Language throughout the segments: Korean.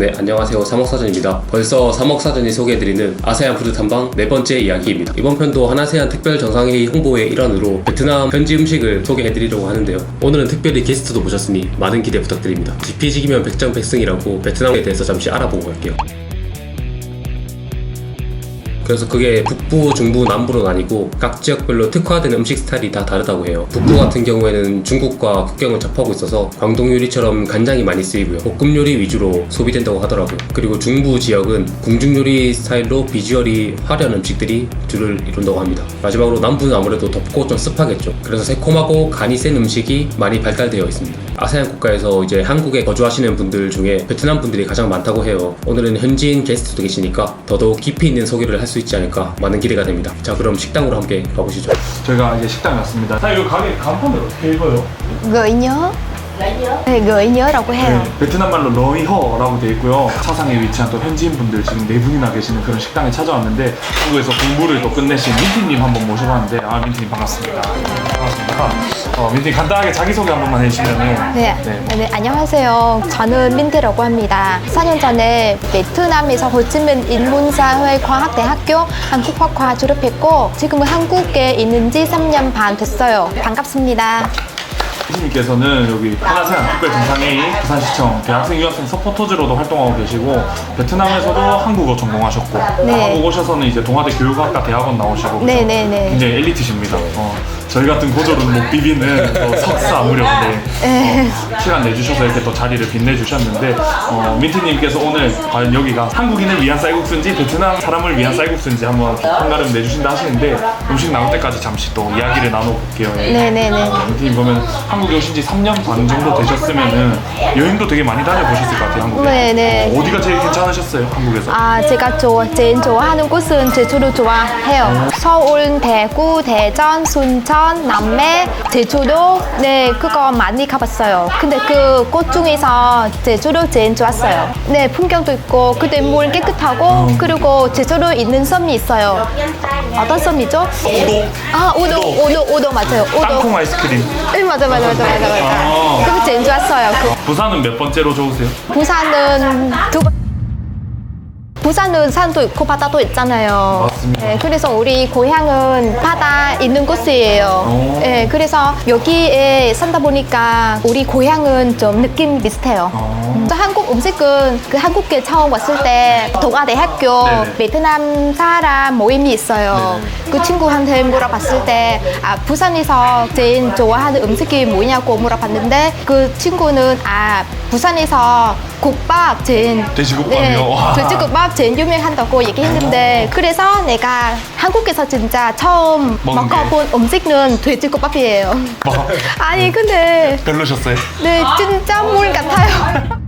네, 안녕하세요. 사먹사전입니다. 벌써 사먹사전이 소개해드리는 아세안 푸드 탐방 네 번째 이야기입니다. 이번 편도 한아세안 특별 정상회의 홍보의 일환으로 베트남 현지 음식을 소개해드리려고 하는데요. 오늘은 특별히 게스트도 모셨으니 많은 기대 부탁드립니다. 지피지기면 백장백승이라고 베트남에 대해서 잠시 알아보고 갈게요. 그래서 그게 북부, 중부, 남부로 나뉘고 각 지역별로 특화된 음식 스타일이 다 다르다고 해요. 북부 같은 경우에는 중국과 국경을 접하고 있어서 광동 요리처럼 간장이 많이 쓰이고요. 볶음 요리 위주로 소비된다고 하더라고요. 그리고 중부 지역은 궁중 요리 스타일로 비주얼이 화려한 음식들이 줄을 이룬다고 합니다. 마지막으로 남부는 아무래도 덥고 좀 습하겠죠. 그래서 새콤하고 간이 센 음식이 많이 발달되어 있습니다. 아세안 국가에서 이제 한국에 거주하시는 분들 중에 베트남 분들이 가장 많다고 해요. 오늘은 현지인 게스트도 계시니까 더더욱 깊이 있는 소개를 할 수 있지 않을까 많은 기대가 됩니다. 자 그럼 식당으로 함께 가보시죠. 저희가 이제 식당에 왔습니다. 자, 이거 가게 간판을 어떻게 읽어요? gợi nhớ 네, gợi nh어라고 해요. 네, 베트남 말로 러이허라고 되어 있고요. 차상에 위치한 또 현지인 분들 지금 네 분이나 계시는 그런 식당에 찾아왔는데 한국에서 공부를 또 끝내신 민티님 한번 모셔봤는데 아 민티님 반갑습니다. 반갑습니다. 어, 민티님 간단하게 자기소개 한 번만 해주시면은 네. 네. 네, 안녕하세요. 저는 민트라고 합니다. 4년 전에 베트남에서 호치민 인문사회과학대학교 한국화과 졸업했고 지금은 한국에 있는 지 3년 반 됐어요. 반갑습니다. 민티님께서는 여기 하나세안 특별 정상회의 부산시청 대학생 유학생 서포터즈로도 활동하고 계시고 베트남에서도 한국어 전공하셨고 네. 한국 오셔서는 이제 동아대 교육학과 대학원 나오시고 네, 네, 네. 굉장히 엘리트십니다. 어, 저희 같은 고졸은 못 비비는 또 석사 무렵인데 네. 어, 시간 내주셔서 이렇게 또 자리를 빛내주셨는데 어, 민트님께서 오늘 과연 여기가 한국인을 위한 쌀국수인지 베트남 사람을 위한 쌀국수인지 한번 한가름 내주신다 하시는데 음식 나올 때까지 잠시 또 이야기를 나눠볼게요. 예. 네네 네. 민트님 그러면 한국에 오신 지 3년 반 정도 되셨으면은 여행도 되게 많이 다녀보셨을 것 같아요 한국에 네네. 어, 어디가 제일 괜찮으셨어요 한국에서? 아, 제가 좋아, 제일 좋아하는 곳은 제주도 좋아해요. 서울, 대구, 대전, 순천, 남해, 제주도, 네, 그거 많이 가봤어요. 근데 그 곳 중에서 제주도 제일 좋았어요. 네, 풍경도 있고, 그때 물 깨끗하고, 그리고 제주도 있는 섬이 있어요. 어떤 섬이죠? 우도? 아, 우도, 우도, 우도, 맞아요. 땅콩 우도. 아이스크림 네, 맞아, 맞아, 맞아, 맞아, 맞아. 아. 그거 제일 좋았어요. 그 부산은 몇 번째로 좋으세요? 부산은 두 번. 부산은 산도 있고 바다도 있잖아요. 맞습니다. 네, 그래서 우리 고향은 바다 있는 곳이에요. 오. 네, 그래서 여기에 산다 보니까 우리 고향은 좀 느낌 비슷해요. 어. 음, 또 한국 음식은 그 한국에 처음 왔을 때 동아대학교 네네. 베트남 사람 모임이 있어요. 그 친구한테 물어봤을 때 아, 부산에서 제일 좋아하는 음식이 뭐냐고 물어봤는데 그 친구는 아 부산에서 국밥 제일 돼지국밥이요? 와. 돼지국밥 제일 유명한다고 얘기했는데 그래서 내가 한국에서 진짜 처음 먹은 게? 먹어본 음식은 돼지국밥이에요. 뭐, 아니 근데 별로셨어요? 네 진짜 물 같아요.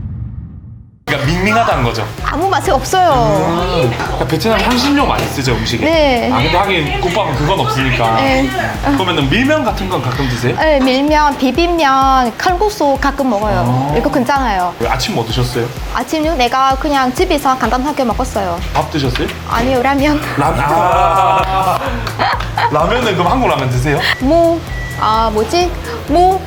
그러니까 밍밍하다는 거죠. 아무 맛이 없어요. 그러니까 베트남 향신료 많이 쓰죠 음식에. 네. 아 근데 하긴 국밥은 그건 없으니까. 네. 그러면은 밀면 같은 건 가끔 드세요? 네, 밀면, 비빔면, 칼국수 가끔 먹어요. 아. 이거 괜찮아요. 아침 뭐 드셨어요? 아침요 내가 그냥 집에서 간단하게 먹었어요. 밥 드셨어요? 아니요 라면, 라면. 아. 라면은 그럼 한국 라면 드세요? 무, 아 뭐지? 무,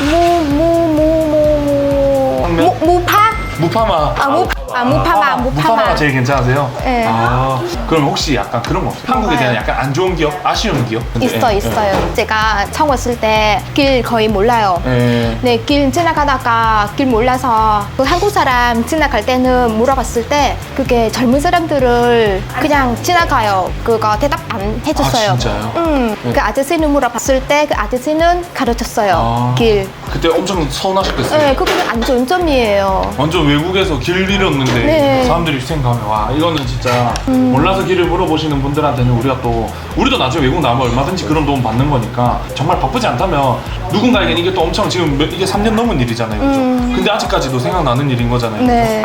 무, 무, 무, 무, 황면? 무, 무파? 무파마. 아, 무, 아, 무파마, 무파마. 무파마가 제일 괜찮으세요? 네. 아, 그럼 혹시 약간 그런 거 없어요? 한국에 대한 약간 안 좋은 기억? 아쉬운 기억? 있어, 예, 있어요. 제가 처음 왔을 때 길 거의 몰라요. 예. 예. 네, 길 지나가다가 길 몰라서 그 한국 사람 지나갈 때는 물어봤을 때 그게 젊은 사람들을 그냥 지나가요. 그거 대답 안 해줬어요. 아, 진짜요? 음, 네. 그 아저씨는 물어봤을 때 그 아저씨는 가르쳤어요. 아. 길. 그때 엄청 서운하셨겠어요? 네, 그거는 안 좋은 점이에요. 완전 외국에서 길 잃었는데 네. 음. 사람들이 생각하면 와 이거는 진짜 몰라서 길을 물어보시는 분들한테는 우리가 또 우리도 나중에 외국 나면 얼마든지 그런 도움 받는 거니까 정말 바쁘지 않다면 누군가에겐 이게 또 엄청 지금 몇- 이게 3년 넘은 일이잖아요 그죠? 근데 아직까지도 생각나는 일인 거잖아요 음. 네.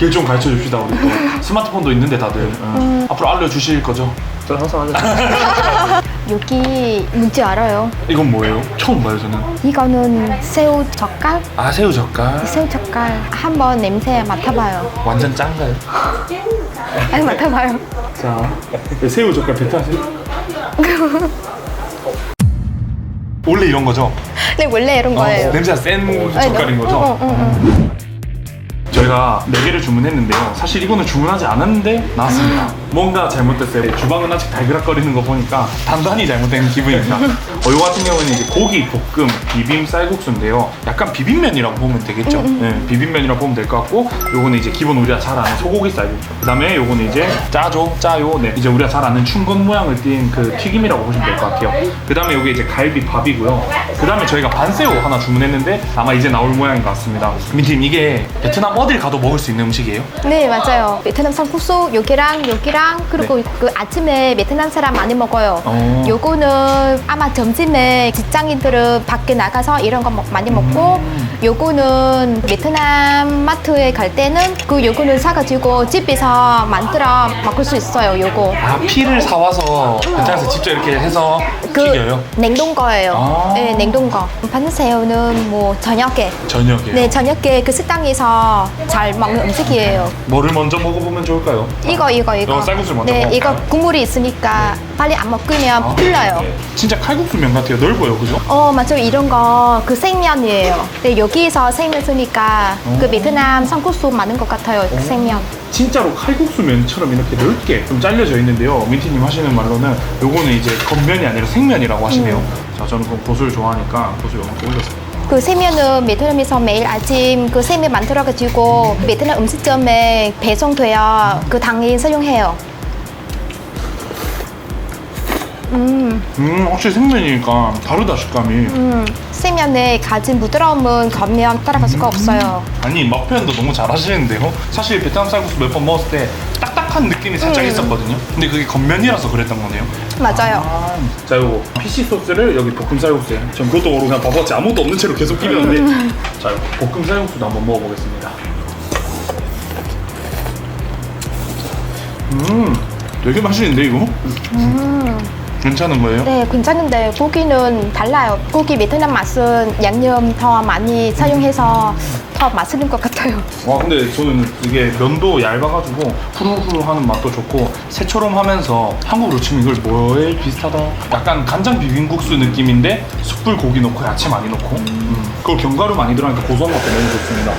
길 좀 가르쳐 줍시다 우리 또 스마트폰도 있는데 다들 어. 음. 앞으로 알려주실 거죠? 저는 항상 알려. 여기 뭔지 알아요? 이건 뭐예요? 처음 봐요 저는 이거는 새우 젓갈? 아 새우 젓갈 새우 젓갈 한번 냄새 맡아봐요. 완전 짠가요? 아니 맡아봐요. 자 새우 젓갈 베트남 원래 이런 거죠? 네 원래 이런 거예요. 어, 냄새가 센 네, 젓갈인 네. 거죠? 응, 응, 응, 저희가 4개를 주문했는데요. 사실 이거는 주문하지 않았는데 나왔습니다. 뭔가 잘못됐어요. 주방은 아직 달그락거리는 거 보니까 단단히 잘못된 기분입니다. 어, 이거 같은 경우는 이제 고기 볶음 비빔 쌀국수인데요. 약간 비빔면이라고 보면 되겠죠? 네, 비빔면이라고 보면 될 것 같고 요거는 이제 기본 우리가 잘 아는 소고기 쌀국수. 그다음에 요거는 이제 짜조, 짜요. 네, 이제 우리가 잘 아는 충건 모양을 띈 그 튀김이라고 보시면 될 것 같아요. 그다음에 요게 이제 갈비 밥이고요. 그 다음에 저희가 반새우 하나 주문했는데 아마 이제 나올 모양인 것 같습니다. 민팀 이게 베트남 어딜 가도 먹을 수 있는 음식이에요? 네 맞아요. 베트남 쌀국수 여기랑 여기랑 그리고 그 아침에 베트남 사람 많이 먹어요. 어. 요거는 아마 점심에 직장인들은 밖에 나가서 이런 거 먹- 많이 먹고 음. 요거는 베트남 마트에 갈 때는 그 요거는 사가지고 집에서 만들어 먹을 수 있어요. 요거. 아 피를 사와서 베트남에서 직접 이렇게 해서 그 튀겨요? 냉동 거예요. 아. 네, 냉 동거. 반새우는 뭐 저녁에. 저녁에 네, 저녁에 그 식당에서 잘 먹는 음식이에요. 뭐를 먼저 먹어보면 좋을까요? 이거 이거 이거. 어, 쌀국수 먼저 네, 먹을까요? 이거 국물이 있으니까 빨리 안 먹으면 아, 풀려요. 네. 진짜 칼국수면 같아요 넓어요 그죠? 어 맞아요 이런 거 그 생면이에요. 네 여기서 생면 쓰니까 그 베트남 쌀국수 많은 것 같아요. 그 생면. 진짜로 칼국수면처럼 이렇게 넓게 좀 잘려져 있는데요 민티님 하시는 말로는 요거는 이제 겉면이 아니라 생면이라고 하시네요 음. 자 저는 그 고수를 좋아하니까 고수 요만큼 올렸습니다 그 생면은 베트남에서 매일 아침 그 생면 만들어가지고 베트남 음식점에 배송돼야 그 당일 사용해요. 음, 음 확실히 생면이니까 다르다 식감이. 음, 생면에 가진 부드러움은 겉면 따라갈 수가 없어요. 아니 맛 표현도 너무 잘하시는데요? 사실 베트남 쌀국수 몇 번 먹었을 때 딱딱 한 느낌이 살짝 음. 있었거든요 근데 그게 겉면이라서 그랬던 거네요 맞아요. 아, 자 요거 피시 소스를 여기 볶음 쌀국수에 전 그것도 모르고 그냥 바보같이 아무것도 없는 채로 계속 끼렸는데 자 요거 볶음 쌀국수도 한번 먹어보겠습니다 음 되게 맛있는데 이거? 괜찮은 거예요? 네, 괜찮은데 고기는 달라요. 고기 베트남 맛은 양념 더 많이 사용해서 더 맛있는 것 같아요. 와 근데 저는 이게 면도 얇아가지고 후루후루 하는 맛도 좋고 새처럼 하면서 한국으로 치면 이걸 뭐에 비슷하다 약간 간장 비빔국수 느낌인데 숯불 고기 넣고 야채 많이 넣고 음. 그걸 견과류 많이 들어가니까 고소한 맛도 너무 좋습니다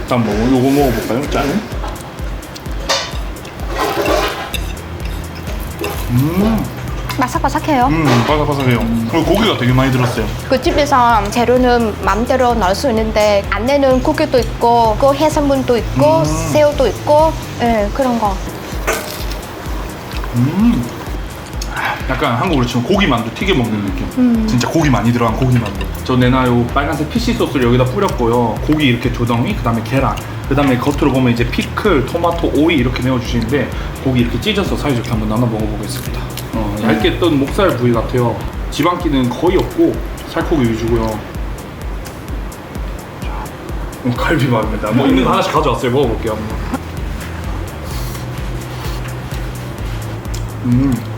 일단 뭐 요거 먹어볼까요? 짠 음, 바삭바삭해요. 음, 바삭바삭해요. 그리고 고기가 되게 많이 들었어요. 그 집에서 재료는 마음대로 넣을 수 있는데 안에는 고기도 있고 그 해산물도 있고 음. 새우도 있고 예, 그런 거. 음. 약간 한국으로 치면 고기 만두 튀겨 먹는 느낌. 진짜 고기 많이 들어간 고기 만두. 저 내나요 빨간색 피시 소스를 여기다 뿌렸고요. 고기 이렇게 두 덩이, 그다음에 계란, 그 다음에 겉으로 보면 이제 피클, 토마토, 오이 이렇게 내어주시는데 고기 이렇게 찢어서 사이좋게 한번 나눠 먹어보겠습니다. 어, 얇게 떤 목살 부위 같아요. 지방기는 거의 없고 살코기 위주고요. 자, 어, 갈비밥입니다. 뭐 있는 거 하나씩 가져왔어요. 먹어볼게요. 한번. 음.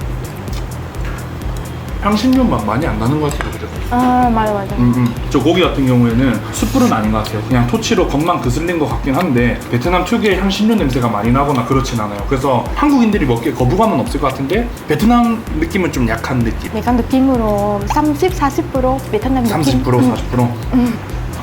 향신료 맛 많이 안 나는 것 같아요, 그죠? 아 맞아 맞아. 음, 음. 저 고기 같은 경우에는 숯불은 아닌 것 같아요. 그냥 토치로 겉만 그슬린 것 같긴 한데 베트남 특유의 향신료 냄새가 많이 나거나 그렇진 않아요. 그래서 한국인들이 먹기에 거부감은 없을 것 같은데 베트남 느낌은 좀 약한 느낌. 내가 느낌으로 30, 40% 베트남 느낌. 30% 40%.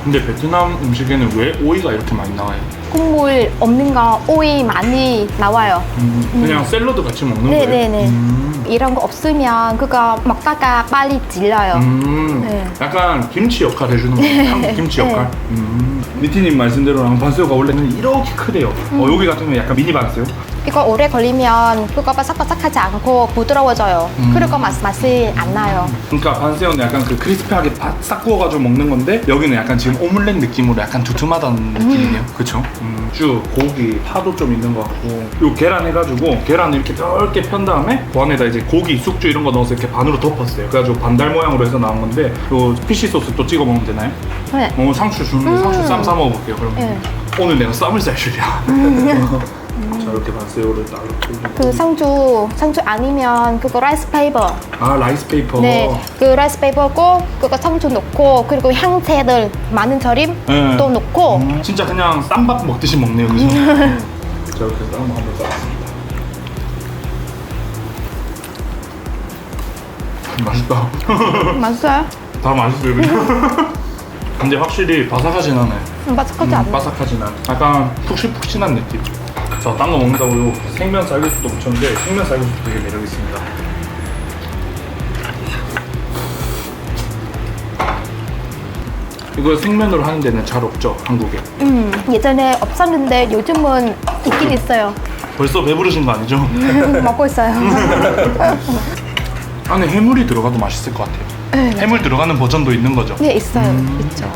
근데 베트남 음식에는 왜 오이가 이렇게 많이 나와요? 국물 없는 거 오이 많이 나와요. 음, 그냥 샐러드 같이 먹는 네, 거예요? 네, 네. 음. 이런 거 없으면 그거 먹다가 빨리 질려요. 음, 네. 약간 김치 역할 해주는 거예요. 한국 김치 네. 역할. 음. 미티님 말씀대로 랑반새우가 원래는 이렇게 크대요. 어, 여기 같은 경우 약간 미니 반새우. 이거 오래 걸리면 그거 바삭바삭하지 않고 부드러워져요. 음. 그리고 맛, 맛이 안 나요. 그러니까 반새우는 약간 그 크리스피하게 바싹 구워가지고 먹는 건데 여기는 약간 지금 오믈렛 느낌으로 약간 두툼하다는 느낌이네요. 그쵸? 음, 쭉 고기, 파도 좀 있는 것 같고 요 계란 해가지고 계란을 이렇게 넓게 편 다음에 그 안에다 이제 고기, 숙주 이런 거 넣어서 이렇게 반으로 덮었어요. 그래가지고 반달 모양으로 해서 나온 건데 요 피시 소스 또 찍어 먹으면 되나요? 네. 어, 상추 주는데 상추 쌈 싸 먹어볼게요. 그럼 네. 오늘 내가 쌈을 쌀 줄이야. 자 이렇게 반새우를 딱 이렇게 그 상주, 상주 아니면 그거 라이스 페이퍼. 아 라이스 페이퍼. 네. 그 라이스 페이퍼고 그거 상주 넣고 그리고 향채들 많은 절임 네. 또 넣고 음, 진짜 그냥 쌈밥 먹듯이 먹네요, 그죠? 자, 이렇게 해서 한번 싸봤습니다. 맛있다. 맛있어요? 다 맛있어요, 그죠? 근데 확실히 바삭하진 않아요. 음, 바삭하지 음, 않네. 바삭하진 않아. 약간 푹신푹신한 느낌. 자, 딴거 먹는다고요. 생면 쌀국수도 붙였는데 생면 쌀국수 되게 매력 있습니다. 이거 생면으로 하는 데는 잘 없죠, 한국에. 음, 예전에 없었는데 요즘은 있긴 있어요. 벌써 배부르신 거 아니죠? 먹고 있어요. 안에 해물이 들어가도 맛있을 것 같아요. 해물 들어가는 버전도 있는 거죠. 네, 있어요. 있죠.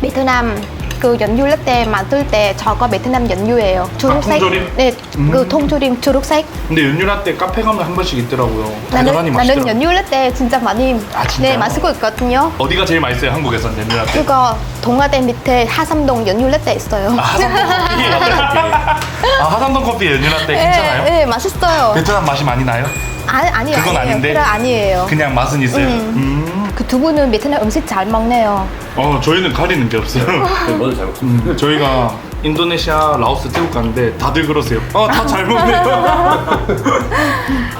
베트남 그 연유 라떼 만들 때 저거 베트남 연유예요. 초록색. 아, 통조림? 네, 그 통조림 초록색. 근데 연유라떼 카페 가면 한 번씩 있더라고요. 나는 나는 맛있더라고요. 연유 라떼 진짜 많이 아, 진짜요? 네 마시고 있거든요. 어디가 제일 맛있어요, 한국에선 연유라떼? 그거 동화대 밑에 하삼동 연유 라떼 있어요. 아, 하삼동 커피? 아, 하삼동 커피 연유라떼 괜찮아요? 네, 네, 맛있어요. 베트남 맛이 많이 나요? 아니 아니요. 그건 아니에요. 아닌데? 그래 아니에요. 그냥 맛은 있어요. 음. 그 두 분은 베트남 음식 잘 먹네요. 어, 저희는 가리는 게 없어요. 먼저 잘 먹습니다. 음, 저희가 인도네시아, 라오스, 태국 가는데 다들 그러세요. 아, 다잘 먹네요.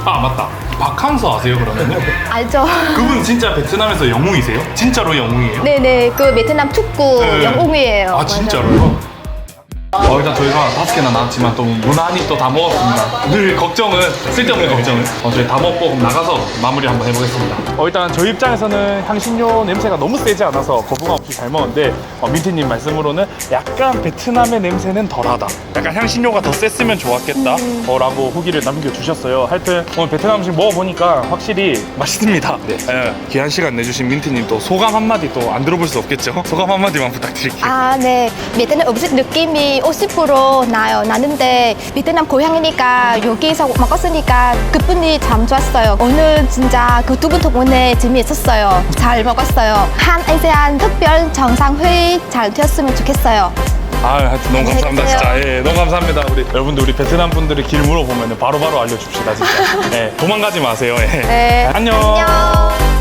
아, 맞다. 박항서 아세요, 그러면? 알죠? 그분 진짜 베트남에서 영웅이세요? 진짜로 영웅이에요? 네네 그 베트남 축구 네. 영웅이에요. 아, 맞아요. 진짜로요? 어, 일단 저희가 다섯 개나 나왔지만 또 무난히 또 다 먹었습니다. 늘 걱정은, 쓸데없는 걱정은. 어, 저희 다 먹고 그럼 나가서 마무리 한번 해보겠습니다. 어, 일단 저희 입장에서는 향신료 냄새가 너무 세지 않아서 거부감 없이 잘 먹었는데, 어, 민트님 말씀으로는 약간 베트남의 냄새는 덜하다. 약간 향신료가 더 셌으면 좋았겠다. 어, 라고 후기를 남겨주셨어요. 하여튼 오늘 베트남 음식 먹어보니까 확실히 맛있습니다. 네. 귀한 시간 내주신 민트님 또 소감 한마디 또 안 들어볼 수 없겠죠? 소감 한마디만 부탁드릴게요. 아, 네. 베트남 음식 느낌이 50% 나요. 나는데 베트남 고향이니까 여기서 먹었으니까 기분이 참 좋았어요. 오늘 진짜 그 두 분 덕분에 재미있었어요. 잘 먹었어요. 한 아세안 특별 정상회의 잘 되었으면 좋겠어요. 아, 하여튼 너무 감사합니다, 진짜. 예, 너무 감사합니다. 우리 여러분들 우리 베트남 분들이 길 물어보면 바로바로 알려줍시다, 진짜. 예, 도망가지 마세요. 예. 네. 안녕. 안녕.